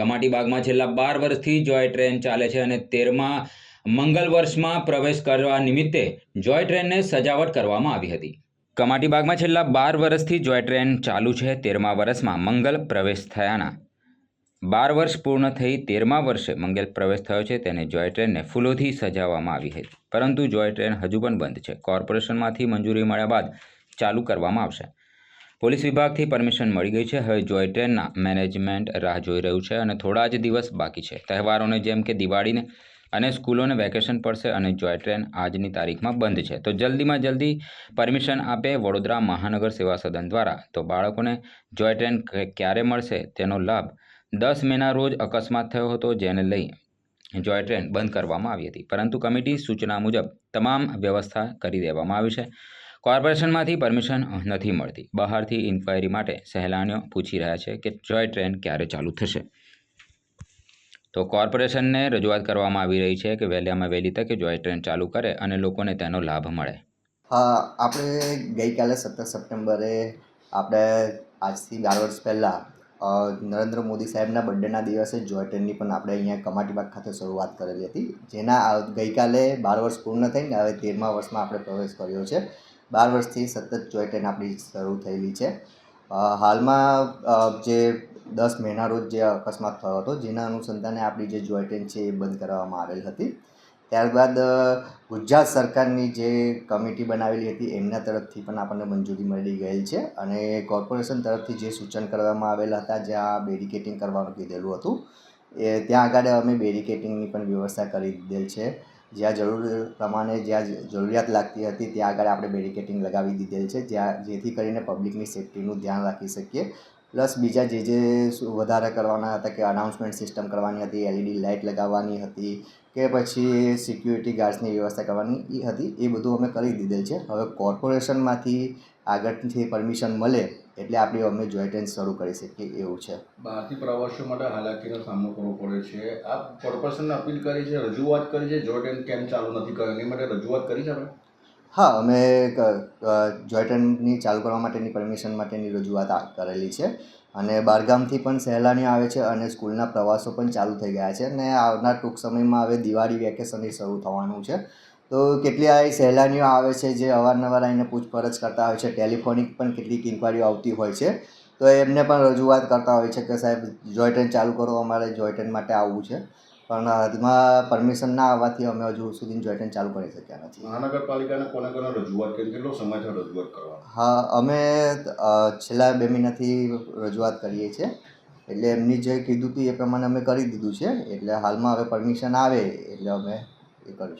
કમાટી બાગમાં છેલ્લા બાર વર્ષથી જોય ટ્રેન ચાલે છે અને તેરમા મંગલ વર્ષમાં પ્રવેશ કરવા નિમિત્તે જોય ટ્રેનને સજાવટ કરવામાં આવી હતી. કમાટી બાગમાં છેલ્લા બાર વર્ષથી જોય ટ્રેન ચાલુ છે, તેરમા વર્ષમાં મંગલ પ્રવેશ થયાના. બાર વર્ષ પૂર્ણ થઈ, તેરમા વર્ષે મંગલ પ્રવેશ થયો છે, તેને જોય ટ્રેનને ફૂલોથી સજાવવામાં આવી હતી. પરંતુ જોય ટ્રેન હજુ પણ બંધ છે. કોર્પોરેશનમાંથી મંજૂરી મળ્યા બાદ ચાલુ કરવામાં આવશે. પોલીસ વિભાગથી પરમિશન મળી ગઈ છે. હવે જોય ટ્રેનના મેનેજમેન્ટ રાહ જોઈ રહ્યું છે અને થોડા જ દિવસ બાકી છે. તહેવારોને જેમ કે દિવાળીને અને સ્કૂલોને વેકેશન પડશે અને જોય ટ્રેન આજની તારીખમાં બંધ છે. તો જલ્દીમાં જલ્દી પરમિશન આપે વડોદરા મહાનગર સેવા સદન દ્વારા. તો બાળકોને જોય ટ્રેન ક્યારે મળશે તેનો લાભ દસ મેના રોજ અકસ્માત થયો હતો જેને લઈ જોય ટ્રેન બંધ કરવામાં આવી હતી. પરંતુ કમિટી સૂચના મુજબ તમામ વ્યવસ્થા કરી દેવામાં આવી છે. કોર્પોરેશનમાંથી પરમિશન નથી મળતી. બહારથી ઇન્ક્વાયરી માટે સહેલાણીઓ પૂછી રહ્યા છે કે જોય ટ્રેન ક્યારે ચાલુ થશે. તો કોર્પોરેશનને રજૂઆત કરવામાં આવી રહી છે કે વહેલામાં વહેલી તકે જોય ટ્રેન ચાલુ કરે અને લોકોને તેનો લાભ મળે. હા, આપણે ગઈકાલે સત્તર સપ્ટેમ્બરે આપણે આજથી બાર વર્ષ પહેલાં નરેન્દ્ર મોદી સાહેબના બર્થડેના દિવસે જોય ટ્રેનની પણ આપણે અહીંયા કમાટીબાગ ખાતે શરૂઆત કરેલી હતી. જેના, ગઈકાલે બાર વર્ષ પૂર્ણ થઈને હવે તેરમા વર્ષમાં આપણે પ્રવેશ કર્યો છે. બાર વર્ષથી સતત જોય ટ્રેન આપણી શરૂ થયેલી છે. હાલમાં જે દસ મહિના રોજ જે અકસ્માત થયો હતો, જેના અનુસંધાને આપણી જે જોય ટ્રેન છે એ બંધ કરવામાં આવેલ હતી. ત્યારબાદ ગુજરાત સરકારની જે કમિટી બનાવેલી હતી, એમના તરફથી પણ આપણને મંજૂરી મળી ગયેલ છે અને કોર્પોરેશન તરફથી જે સૂચન કરવામાં આવેલા હતા જ્યાં બેરિકેટિંગ કરવાનું કીધેલું હતું, એ, ત્યાં આગળ અમે બેરિકેટિંગની પણ વ્યવસ્થા કરી દીધેલ છે. જ્યાં જરૂર પ્રમાણે જ્યાં જરૂરિયાત લાગતી હતી, ત્યાં આગળ આપણે બેરિકેટિંગ લગાવી દીધેલ છે, જ્યાં જેથી કરીને પબ્લિકની સેફ્ટીનું ધ્યાન રાખી શકીએ. પ્લસ બીજા જે જે વધારે કરવાના હતા કે અનાઉન્સમેન્ટ સિસ્ટમ કરવાની હતી એલઈડી લાઇટ લગાવવાની હતી કે પછી સિક્યુરિટી ગાર્ડ્સની વ્યવસ્થા કરવાની એ હતી, એ બધું અમે કરી દીધેલ છે. હવે કોર્પોરેશનમાંથી આગળથી પરમિશન મળે એટલે આપણે અમે જોઈન્ટ શરૂ કરી શકીએ એવું છે. બહારથી પ્રવાસીઓ માટે હાલાકીનો સામનો કરવો પડે છે. આ કોર્પોરેશનને અપીલ કરી છે, રજૂઆત કરી છે જોઈન્ટ કેમ ચાલુ નથી કર્યો. એની માટે રજૂઆત કરી છે આપણે? હા, અમે જોય ટ્રેનની ચાલુ કરવા માટેની પરમિશન માટેની રજૂઆત કરેલી છે. અને બહારગામથી પણ સહેલાની આવે છે અને સ્કૂલના પ્રવાસો પણ ચાલુ થઈ ગયા છે અને આવનાર ટૂંક સમયમાં હવે દિવાળી વેકેશન એ શરૂ થવાનું છે. તો કેટલી આ સહેલાણીઓ આવે છે જે અવારનવાર આવીને પૂછપરછ કરતા હોય છે, ટેલિફોનિક પણ કેટલીક ઇન્કવાયરીઓ આવતી હોય છે. તો એમને પણ રજૂઆત કરતા હોય છે કે સાહેબ જોય ટ્રેન ચાલુ કરો, અમારે જોય ટ્રેન માટે આવવું છે. પણ હાલમાં પરમિશન ના આવવાથી અમે હજુ સુધી જોઈન્ટ ચાલુ કરી શક્યા નથી. મહાનગરપાલિકાને કોને કોને રજૂઆત કરી કેટલો સમય થયો રજૂઆત કરવા હા અમે છેલ્લા બે મહિનાથી રજૂઆત કરીએ છીએ. એટલે એમની જે કીધું હતું એ પ્રમાણે અમે કરી દીધું છે. એટલે હાલમાં હવે પરમિશન આવે એટલે અમે એ કરીશું.